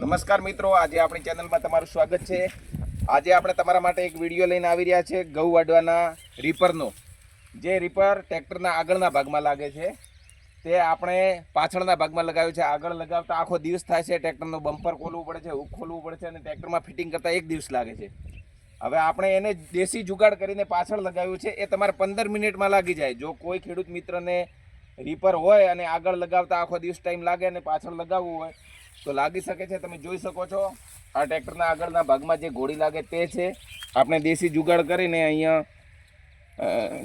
નમસ્કાર મિત્રો, આજે આપણી ચેનલમાં તમારું સ્વાગત છે. આજે આપણે તમારા માટે એક વીડિયો લઈને આવી રહ્યા છે ઘઉં વાડવાના રીપરનો. જે રીપર ટ્રેક્ટરના આગળના ભાગમાં લાગે છે. તે આપણે પાછળના ભાગમાં લગાવ્યું છે. આગળ લગાવતા આખો દિવસ થાય છે ટ્રેક્ટરનું બમ્પર ખોલવું પડે છે, હુક ખોલવું પડે છે અને ટ્રેક્ટરમાં ફિટિંગ કરતાં એક દિવસ લાગે છે. હવે આપણે એને દેશી જુગાડ કરીને પાછળ લગાવ્યું છે. એ તમારે પંદર મિનિટમાં લાગી જાય. જો કોઈ ખેડૂત મિત્રને રીપર હોય અને આગળ લગાવતા આખો દિવસ ટાઈમ લાગે અને પાછળ લગાવવું હોય તો લાગી શકે છે, તમે જોઈ શકો છો. આ ટ્રેક્ટરના આગળના ભાગમાં જે ઘોડી લાગે તે છે. આપણે દેશી જુગાડ કરીને અહીંયા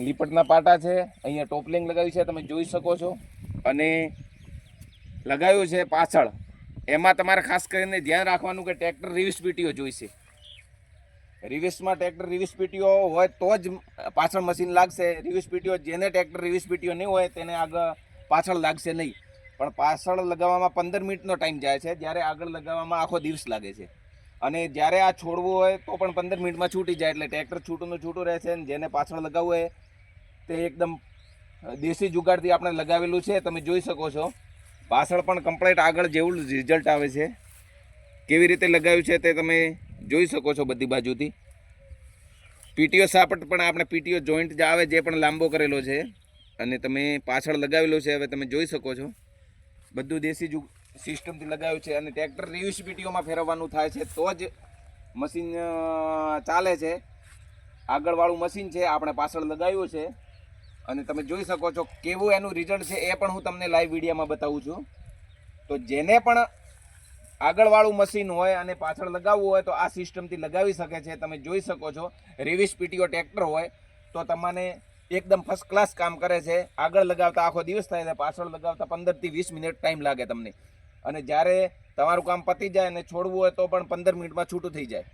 લીપટના પાટા છે, અહીંયા ટોપલિંગ લગાવ્યું છે, તમે જોઈ શકો છો. અને લગાવ્યું છે પાછળ. એમાં તમારે ખાસ કરીને ધ્યાન રાખવાનું કે ટ્રેક્ટર રિવિસ પીટીઓ જોઈશે. રિવિસમાં ટ્રેક્ટર રિવિસ પીટીઓ હોય તો જ પાછળ મશીન લાગશે. રિવિસ પીટીઓ જેને ટ્રેક્ટર રિવિસ પીટીઓ નહીં હોય, તેને આગળ પાછળ લાગશે નહીં. પણ પાછળ લગાવવામાં પંદર મિનિટનો ટાઈમ જાય છે. જ્યારે આગળ લગાવવામાં આખો દિવસ લાગે છે. અને જ્યારે આ છોડવું હોય તો પણ પંદર મિનિટમાં છૂટી જાય એટલે ટ્રેક્ટર છૂટુંનું છૂટું રહે છે અને જેને પાછળ લગાવવું હોય તે એકદમ દેશી જુગાડથી આપણે લગાવેલું છે. તમે જોઈ શકો છો. પાછળ પણ કમ્પ્લેટ આગળ જેવું રિઝલ્ટ આવે છે. કેવી રીતે લગાવ્યું છે તે તમે જોઈ શકો છો બધી બાજુથી. પીટીઓ સાપટ પણ આપણે પીટીઓ જોઈન્ટ જે આવે, જે પણ લાંબો કરેલો છે. અને તમે પાછળ લગાવેલો છે. હવે તમે જોઈ શકો છો. બધું દેશી જુગ સિસ્ટમથી લગાવ્યું છે અને ટ્રેક્ટર રિવ્યુસ પીટીઓમાં ફેરવવાનું થાય છે. તો જ મશીન ચાલે છે. આગળવાળું મશીન છે, આપણે પાછળ લગાવ્યું છે. અને તમે જોઈ શકો છો કેવું એનું રિઝલ્ટ છે એ પણ હું તમને લાઈવ વિડીયોમાં બતાવું છું. તો જેને પણ આગળવાળું મશીન હોય અને પાછળ લગાવવું હોય તો આ સિસ્ટમથી લગાવી શકે છે. તમે જોઈ શકો છો રિવિસ પીટીઓ ટ્રેક્ટર હોય તો તમને એકદમ ફર્સ્ટ ક્લાસ કામ કરે છે. આગળ લગાવતા આખો દિવસ થાય છે. પાછળ લગાવતા પંદરથી વીસ મિનિટ ટાઈમ લાગે તમને. અને જ્યારે તમારું કામ પતી જાય અને છોડવું હોય તો પણ પંદર મિનિટમાં છૂટું થઈ જાય.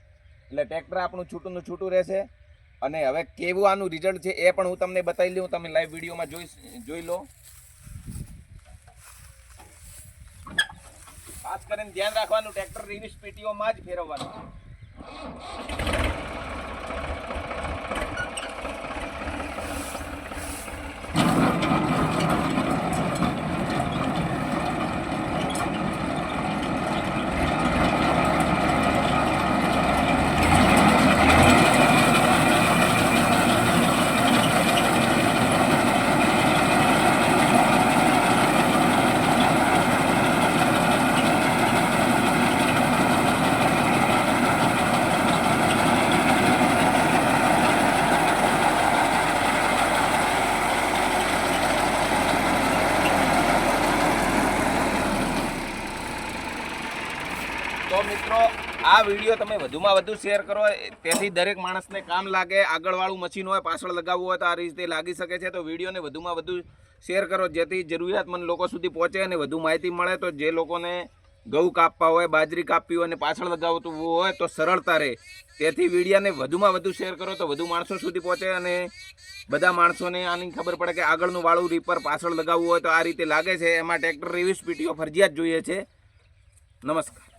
એટલે ટ્રેક્ટર આપણું છૂટુંનું છૂટું રહેશે. અને હવે કેવું આનું રિઝલ્ટ છે એ પણ હું તમને બતાવી લઉં તમે લાઈવ વિડીયોમાં જોઈ જોઈ લો. ખાસ કરીને ધ્યાન રાખવાનું ટ્રેક્ટર રિવિસ પેટીઓમાં જ ફેરવવાનું. તો મિત્રો, આ વીડિયો તમે વધુમાં વધુ શેર કરો. તેથી દરેક માણસને કામ લાગે, આગળવાળું મશીન હોય, પાછળ લગાવવું હોય તો આ રીતે લાગી શકે છે. તો વિડીયોને વધુમાં વધુ શેર કરો. જેથી જરૂરિયાતમંદ લોકો સુધી પહોંચે અને વધુ માહિતી મળે. તો જે લોકોને ઘઉં કાપવા હોય, બાજરી કાપવી હોય અને પાછળ લગાવતું હોય તો સરળતા રહે. તેથી વિડીયાને વધુમાં વધુ શેર કરો તો વધુ માણસો સુધી પહોંચે અને બધા માણસોને આની ખબર પડે કે આગળનું વાળું રીપર પાછળ લગાવવું હોય તો આ રીતે લાગે છે. એમાં ટ્રેક્ટર રિવ્યુસ પીટીઓ ફરજિયાત જોઈએ છે. નમસ્કાર.